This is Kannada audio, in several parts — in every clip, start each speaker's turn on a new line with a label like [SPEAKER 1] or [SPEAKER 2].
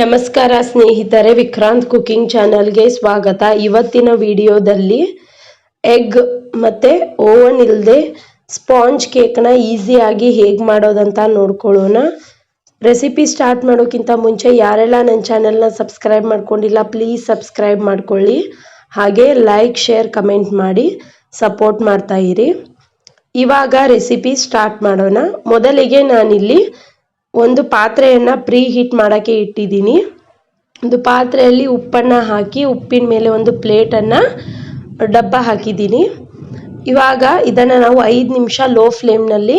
[SPEAKER 1] ನಮಸ್ಕಾರ ಸ್ನೇಹಿತರೆ, ವಿಕ್ರಾಂತ್ ಕುಕಿಂಗ್ ಚಾನಲ್ಗೆ ಸ್ವಾಗತ. ಇವತ್ತಿನ ವಿಡಿಯೋದಲ್ಲಿ ಎಗ್ ಮತ್ತು ಓವನ್ ಇಲ್ಲದೆ ಸ್ಪಾಂಜ್ ಕೇಕ್ನ ಈಸಿಯಾಗಿ ಹೇಗೆ ಮಾಡೋದಂತ ನೋಡ್ಕೊಳ್ಳೋಣ. ರೆಸಿಪಿ ಸ್ಟಾರ್ಟ್ ಮಾಡೋಕ್ಕಿಂತ ಮುಂಚೆ ಯಾರೆಲ್ಲ ನನ್ನ ಚಾನಲ್ನ ಸಬ್ಸ್ಕ್ರೈಬ್ ಮಾಡ್ಕೊಂಡಿಲ್ಲ, ಪ್ಲೀಸ್ ಸಬ್ಸ್ಕ್ರೈಬ್ ಮಾಡ್ಕೊಳ್ಳಿ. ಹಾಗೆ ಲೈಕ್, ಶೇರ್, ಕಮೆಂಟ್ ಮಾಡಿ ಸಪೋರ್ಟ್ ಮಾಡ್ತಾಯಿರಿ ಇವಾಗ ರೆಸಿಪಿ ಸ್ಟಾರ್ಟ್ ಮಾಡೋಣ. ಮೊದಲಿಗೆ ನಾನಿಲ್ಲಿ ಒಂದು ಪಾತ್ರೆಯನ್ನು ಪ್ರೀ ಹೀಟ್ ಮಾಡೋಕ್ಕೆ ಇಟ್ಟಿದ್ದೀನಿ. ಒಂದು ಪಾತ್ರೆಯಲ್ಲಿ ಉಪ್ಪನ್ನು ಹಾಕಿ ಉಪ್ಪಿನ ಮೇಲೆ ಒಂದು ಪ್ಲೇಟನ್ನು ಡಬ್ಬ ಹಾಕಿದ್ದೀನಿ. ಇವಾಗ ಇದನ್ನು ನಾವು ಐದು ನಿಮಿಷ ಲೋ ಫ್ಲೇಮ್ನಲ್ಲಿ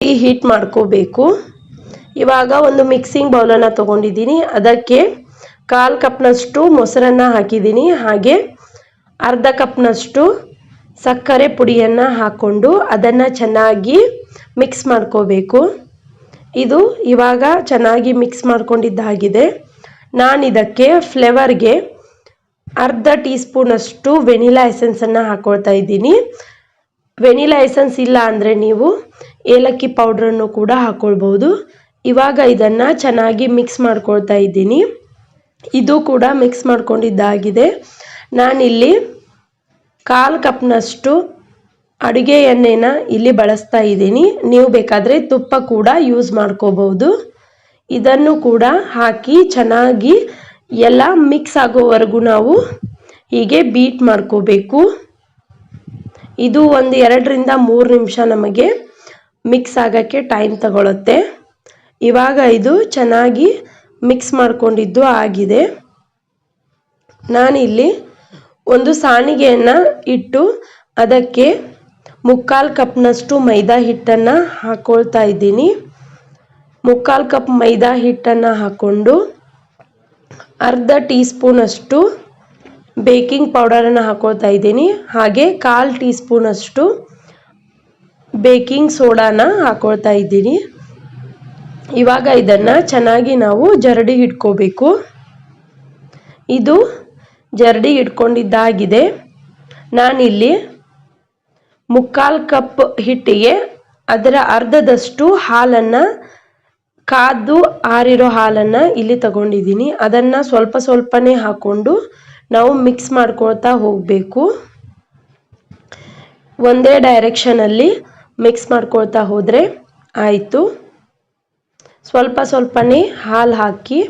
[SPEAKER 1] ಪ್ರೀ ಹೀಟ್ ಮಾಡ್ಕೋಬೇಕು. ಇವಾಗ ಒಂದು ಮಿಕ್ಸಿಂಗ್ ಬೌಲನ್ನು ತೊಗೊಂಡಿದ್ದೀನಿ. ಅದಕ್ಕೆ ಕಾಲು ಕಪ್ನಷ್ಟು ಮೊಸರನ್ನು ಹಾಕಿದ್ದೀನಿ. ಹಾಗೆ ಅರ್ಧ ಕಪ್ನಷ್ಟು ಸಕ್ಕರೆ ಪುಡಿಯನ್ನು ಹಾಕ್ಕೊಂಡು ಅದನ್ನು ಚೆನ್ನಾಗಿ ಮಿಕ್ಸ್ ಮಾಡ್ಕೋಬೇಕು. ಇದು ಇವಾಗ ಚೆನ್ನಾಗಿ ಮಿಕ್ಸ್ ಮಾಡ್ಕೊಂಡಿದ್ದಾಗಿದೆ ನಾನಿದಕ್ಕೆ ಫ್ಲೇವರ್ಗೆ ಅರ್ಧ ಟೀ ಸ್ಪೂನಷ್ಟು ವೆನಿಲಾ ಎಸೆನ್ಸನ್ನು ಹಾಕ್ಕೊಳ್ತಾ ಇದ್ದೀನಿ. ವೆನಿಲಾ ಎಸೆನ್ಸ್ ಇಲ್ಲ ಅಂದರೆ ನೀವು ಏಲಕ್ಕಿ ಪೌಡ್ರನ್ನು ಕೂಡ ಹಾಕ್ಕೊಳ್ಬೋದು ಇವಾಗ ಇದನ್ನು ಚೆನ್ನಾಗಿ ಮಿಕ್ಸ್ ಮಾಡ್ಕೊಳ್ತಾ ಇದ್ದೀನಿ. ಇದು ಕೂಡ ಮಿಕ್ಸ್ ಮಾಡ್ಕೊಂಡಿದ್ದಾಗಿದೆ ನಾನಿಲ್ಲಿ ಕಾಲು ಕಪ್ನಷ್ಟು ಅಡುಗೆ ಎಣ್ಣೆನ ಇಲ್ಲಿ ಬಳಸ್ತಾ ಇದ್ದೀನಿ. ನೀವು ಬೇಕಾದರೆ ತುಪ್ಪ ಕೂಡ ಯೂಸ್ ಮಾಡ್ಕೋಬಹುದು. ಇದನ್ನು ಕೂಡ ಹಾಕಿ ಚೆನ್ನಾಗಿ ಎಲ್ಲ ಮಿಕ್ಸ್ ಆಗೋವರೆಗೂ ನಾವು ಹೀಗೆ ಬೀಟ್ ಮಾಡ್ಕೋಬೇಕು. ಇದು ಒಂದು ಎರಡರಿಂದ ಮೂರು ನಿಮಿಷ ನಮಗೆ ಮಿಕ್ಸ್ ಆಗೋಕ್ಕೆ ಟೈಮ್ ತಗೊಳುತ್ತೆ. ಇವಾಗ ಇದು ಚೆನ್ನಾಗಿ ಮಿಕ್ಸ್ ಮಾಡಿಕೊಂಡಿದ್ದು ಆಗಿದೆ. ನಾನಿಲ್ಲಿ ಒಂದು ಸಾಣಿಗೆಯನ್ನು ಇಟ್ಟು ಅದಕ್ಕೆ ಮುಕ್ಕಾಲು ಕಪ್ನಷ್ಟು ಮೈದಾ ಹಿಟ್ಟನ್ನು ಹಾಕ್ಕೊಳ್ತಾ ಇದ್ದೀನಿ. ಮುಕ್ಕಾಲು ಕಪ್ ಮೈದಾ ಹಿಟ್ಟನ್ನು ಹಾಕ್ಕೊಂಡು ಅರ್ಧ ಟೀ ಸ್ಪೂನಷ್ಟು ಬೇಕಿಂಗ್ ಪೌಡರನ್ನು ಹಾಕ್ಕೊಳ್ತಾ ಇದ್ದೀನಿ. ಹಾಗೆ ಕಾಲು ಟೀ ಸ್ಪೂನಷ್ಟು ಬೇಕಿಂಗ್ ಸೋಡಾನ ಹಾಕ್ಕೊಳ್ತಾ ಇದ್ದೀನಿ. ಇವಾಗ ಇದನ್ನು ಚೆನ್ನಾಗಿ ನಾವು ಜರಡಿ ಇಟ್ಕೋಬೇಕು ಇದು ಜರಡಿ ಇಟ್ಕೊಂಡಿದ್ದಾಗಿದೆ ನಾನಿಲ್ಲಿ ಮುಕ್ಕಾಲು ಕಪ್ ಹಿಟ್ಟಿಗೆ ಅದರ ಅರ್ಧದಷ್ಟು ಹಾಲನ್ನು, ಕಾದು ಆರಿರೋ ಹಾಲನ್ನು ಇಲ್ಲಿ ತಗೊಂಡಿದ್ದೀನಿ. ಅದನ್ನು ಸ್ವಲ್ಪ ಸ್ವಲ್ಪನೇ ಹಾಕ್ಕೊಂಡು ನಾವು ಮಿಕ್ಸ್ ಮಾಡ್ಕೊಳ್ತಾ ಹೋಗಬೇಕು. ಒಂದೇ ಡೈರೆಕ್ಷನಲ್ಲಿ ಮಿಕ್ಸ್ ಮಾಡ್ಕೊಳ್ತಾ ಹೋದರೆ ಆಯಿತು. ಸ್ವಲ್ಪ ಸ್ವಲ್ಪನೇ ಹಾಲು ಹಾಕಿ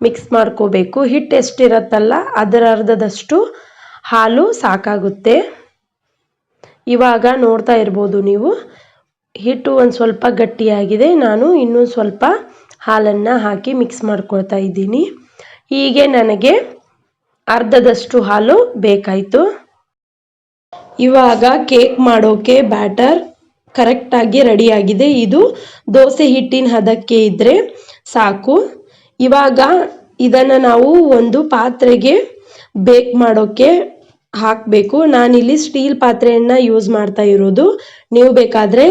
[SPEAKER 1] ಮಿಕ್ಸ್ ಮಾಡ್ಕೋಬೇಕು. ಹಿಟ್ಟು ಎಷ್ಟಿರತ್ತಲ್ಲ ಅದರ ಅರ್ಧದಷ್ಟು ಹಾಲು ಸಾಕಾಗುತ್ತೆ. ಇವಾಗ ನೋಡ್ತಾ ಇರ್ಬೋದು ನೀವು. ಹಿಟ್ಟು ಒಂದು ಸ್ವಲ್ಪ ಗಟ್ಟಿಯಾಗಿದೆ. ನಾನು ಇನ್ನೂ ಸ್ವಲ್ಪ ಹಾಲನ್ನು ಹಾಕಿ ಮಿಕ್ಸ್ ಮಾಡ್ಕೊಳ್ತಾ ಇದ್ದೀನಿ. ಹೀಗೆ ನನಗೆ ಅರ್ಧದಷ್ಟು ಹಾಲು ಬೇಕಾಯಿತು. ಇವಾಗ ಕೇಕ್ ಮಾಡೋಕೆ ಬ್ಯಾಟರ್ ಕರೆಕ್ಟಾಗಿ ರೆಡಿಯಾಗಿದೆ. ಇದು ದೋಸೆ ಹಿಟ್ಟಿನ ಹದಕ್ಕೆ ಇದ್ದರೆ ಸಾಕು. ಇವಾಗ ಇದನ್ನು ನಾವು ಒಂದು ಪಾತ್ರೆಗೆ ಬೇಕ್ ಮಾಡೋಕ್ಕೆ ಹಾಕಬೇಕು. ನಾನಿಲ್ಲಿ ಸ್ಟೀಲ್ ಪಾತ್ರೆಯನ್ನು ಯೂಸ್ ಮಾಡ್ತಾ ಇರೋದು. ನೀವು ಬೇಕಾದರೆ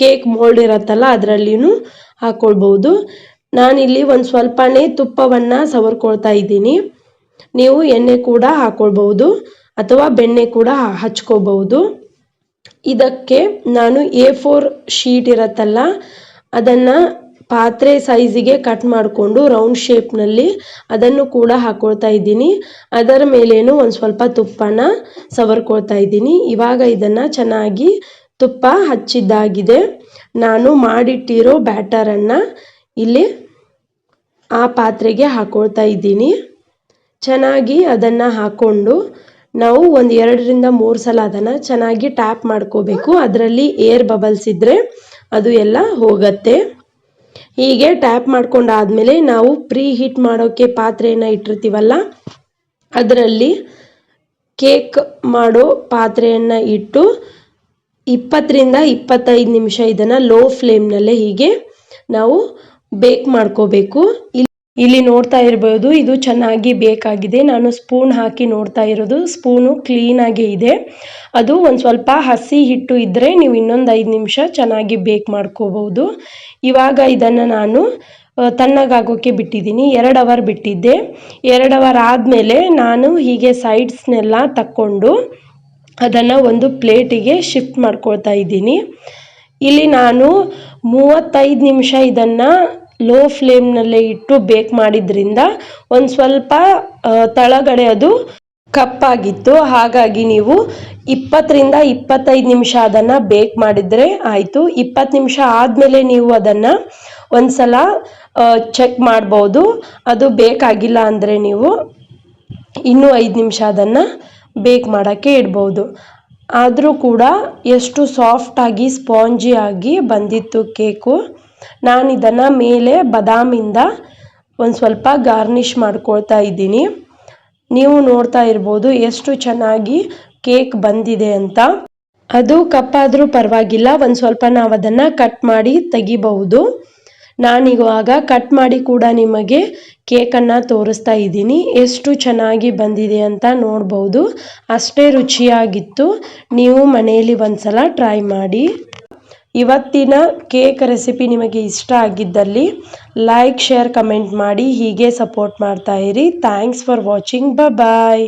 [SPEAKER 1] ಕೇಕ್ ಮೋಲ್ಡ್ ಇರತ್ತಲ್ಲ ಅದರಲ್ಲಿಯೂ ಹಾಕ್ಕೊಳ್ಬೋದು ನಾನಿಲ್ಲಿ ಒಂದು ಸ್ವಲ್ಪನೇ ತುಪ್ಪವನ್ನು ಸವರ್ಕೊಳ್ತಾ ಇದ್ದೀನಿ. ನೀವು ಎಣ್ಣೆ ಕೂಡ ಹಾಕ್ಕೊಳ್ಬೋದು ಅಥವಾ ಬೆಣ್ಣೆ ಕೂಡ ಹಚ್ಕೋಬಹುದು ಇದಕ್ಕೆ ನಾನು ಎ ಫೋರ್ ಶೀಟ್ ಇರತ್ತಲ್ಲ, ಅದನ್ನು ಪಾತ್ರೆ ಸೈಜಿಗೆ ಕಟ್ ಮಾಡಿಕೊಂಡು ರೌಂಡ್ ಶೇಪ್ನಲ್ಲಿ ಅದನ್ನು ಕೂಡ ಹಾಕ್ಕೊಳ್ತಾ ಇದ್ದೀನಿ. ಅದರ ಮೇಲೇನು ಒಂದು ಸ್ವಲ್ಪ ತುಪ್ಪನ ಸವರ್ಕೊಳ್ತಾ ಇದ್ದೀನಿ. ಇವಾಗ ಇದನ್ನು ಚೆನ್ನಾಗಿ ತುಪ್ಪ ಹಚ್ಚಿದ್ದಾಗಿದೆ. ನಾನು ಮಾಡಿಟ್ಟಿರೋ ಬ್ಯಾಟರನ್ನು ಇಲ್ಲಿ ಆ ಪಾತ್ರೆಗೆ ಹಾಕೊಳ್ತಾ ಇದ್ದೀನಿ. ಚೆನ್ನಾಗಿ ಅದನ್ನು ಹಾಕ್ಕೊಂಡು ನಾವು ಒಂದು ಎರಡರಿಂದ ಮೂರು ಸಲ ಅದನ್ನು ಚೆನ್ನಾಗಿ ಟ್ಯಾಪ್ ಮಾಡ್ಕೋಬೇಕು. ಅದರಲ್ಲಿ ಏರ್ ಬಬಲ್ಸ್ ಇದ್ದರೆ ಅದು ಎಲ್ಲ ಹೋಗುತ್ತೆ. ಹೀಗೆ ಟ್ಯಾಪ್ ಮಾಡ್ಕೊಂಡಾದಮೇಲೆ ನಾವು ಪ್ರೀ ಹೀಟ್ ಮಾಡೋಕ್ಕೆ ಪಾತ್ರೆಯನ್ನು ಇಟ್ಟಿರ್ತೀವಲ್ಲ, ಅದರಲ್ಲಿ ಕೇಕ್ ಮಾಡೋ ಪಾತ್ರೆಯನ್ನು ಇಟ್ಟು ಇಪ್ಪತ್ತರಿಂದ ಇಪ್ಪತ್ತೈದು ನಿಮಿಷ ಇದನ್ನು ಲೋ ಫ್ಲೇಮ್ನಲ್ಲೇ ಹೀಗೆ ನಾವು ಬೇಕ್ ಮಾಡ್ಕೋಬೇಕು. ಇಲ್ಲಿ ನೋಡ್ತಾ ಇರ್ಬೋದು, ಇದು ಚೆನ್ನಾಗಿ ಬೇಕಾಗಿದೆ. ನಾನು ಸ್ಪೂನ್ ಹಾಕಿ ನೋಡ್ತಾ ಇರೋದು. ಸ್ಪೂನು ಆಗಿ ಇದೆ. ಅದು ಒಂದು ಸ್ವಲ್ಪ ಹಸಿ ಹಿಟ್ಟು ಇದ್ದರೆ ನೀವು ಇನ್ನೊಂದು ಐದು ನಿಮಿಷ ಚೆನ್ನಾಗಿ ಬೇಕ್ ಮಾಡ್ಕೋಬಹುದು. ಇವಾಗ ಇದನ್ನು ನಾನು ತಣ್ಣಗಾಗೋಕ್ಕೆ ಬಿಟ್ಟಿದ್ದೀನಿ. ಎರಡು ಅವರ್ ಬಿಟ್ಟಿದ್ದೆ. ಎರಡು ಅವರ್ ಆದಮೇಲೆ ನಾನು ಹೀಗೆ ಸೈಡ್ಸ್ನೆಲ್ಲ ತಕ್ಕೊಂಡು ಅದನ್ನು ಒಂದು ಪ್ಲೇಟಿಗೆ ಶಿಫ್ಟ್ ಮಾಡ್ಕೊಳ್ತಾ ಇದ್ದೀನಿ. ಇಲ್ಲಿ ನಾನು ಮೂವತ್ತೈದು ನಿಮಿಷ ಇದನ್ನು ಲೋ ಫ್ಲೇಮ್ನಲ್ಲೇ ಇಟ್ಟು ಬೇಕ್ ಮಾಡಿದ್ರಿಂದ ಒಂದು ಸ್ವಲ್ಪ ತಳಗಡೆ ಅದು ಕಪ್ಪಾಗಿತ್ತು. ಹಾಗಾಗಿ ನೀವು ಇಪ್ಪತ್ತರಿಂದ ಇಪ್ಪತ್ತೈದು ನಿಮಿಷ ಅದನ್ನು ಬೇಕ್ ಮಾಡಿದರೆ ಆಯಿತು. ಇಪ್ಪತ್ತು ನಿಮಿಷ ಆದಮೇಲೆ ನೀವು ಅದನ್ನು ಒಂದು ಸಲ ಚೆಕ್ ಮಾಡ್ಬೋದು. ಅದು ಬೇಕಾಗಿಲ್ಲ ಅಂದರೆ ನೀವು ಇನ್ನೂ ಐದು ನಿಮಿಷ ಅದನ್ನು ಬೇಕ್ ಮಾಡೋಕ್ಕೆ ಇಡ್ಬೋದು. ಆದರೂ ಕೂಡ ಎಷ್ಟು ಸಾಫ್ಟಾಗಿ ಸ್ಪಾಂಜಿ ಆಗಿ ಬಂದಿತ್ತು ಕೇಕು ನಾನು ಇದನ್ನು ಮೇಲೆ ಬದಾಮಿಂದ ಒಂದು ಸ್ವಲ್ಪ ಗಾರ್ನಿಷ್ ಮಾಡ್ಕೊಳ್ತಾ ಇದ್ದೀನಿ. ನೀವು ನೋಡ್ತಾ ಇರ್ಬೋದು ಎಷ್ಟು ಚೆನ್ನಾಗಿ ಕೇಕ್ ಬಂದಿದೆ ಅಂತ. ಅದು ಕಪ್ಪಾದರೂ ಪರವಾಗಿಲ್ಲ, ಒಂದು ಸ್ವಲ್ಪ ನಾವು ಅದನ್ನು ಕಟ್ ಮಾಡಿ ತೆಗಿಬಹುದು. ನಾನಿವಾಗ ಕಟ್ ಮಾಡಿ ಕೂಡ ನಿಮಗೆ ಕೇಕನ್ನು ತೋರಿಸ್ತಾ ಇದ್ದೀನಿ. ಎಷ್ಟು ಚೆನ್ನಾಗಿ ಬಂದಿದೆ ಅಂತ ನೋಡ್ಬೋದು. ಅಷ್ಟೇ ರುಚಿಯಾಗಿತ್ತು. ನೀವು ಮನೆಯಲ್ಲಿ ಒಂದು ಸಲ ಟ್ರೈ ಮಾಡಿ. ಇವತ್ತಿನ ಕೇಕ್ ರೆಸಿಪಿ ನಿಮಗೆ ಇಷ್ಟ ಆಗಿದ್ದಲ್ಲಿ ಲೈಕ್ ಶೇರ್ ಕಮೆಂಟ್ ಮಾಡಿ ಹೀಗೆ ಸಪೋರ್ಟ್ ಮಾಡ್ತಾ ಇರಿ. Thanks for watching bye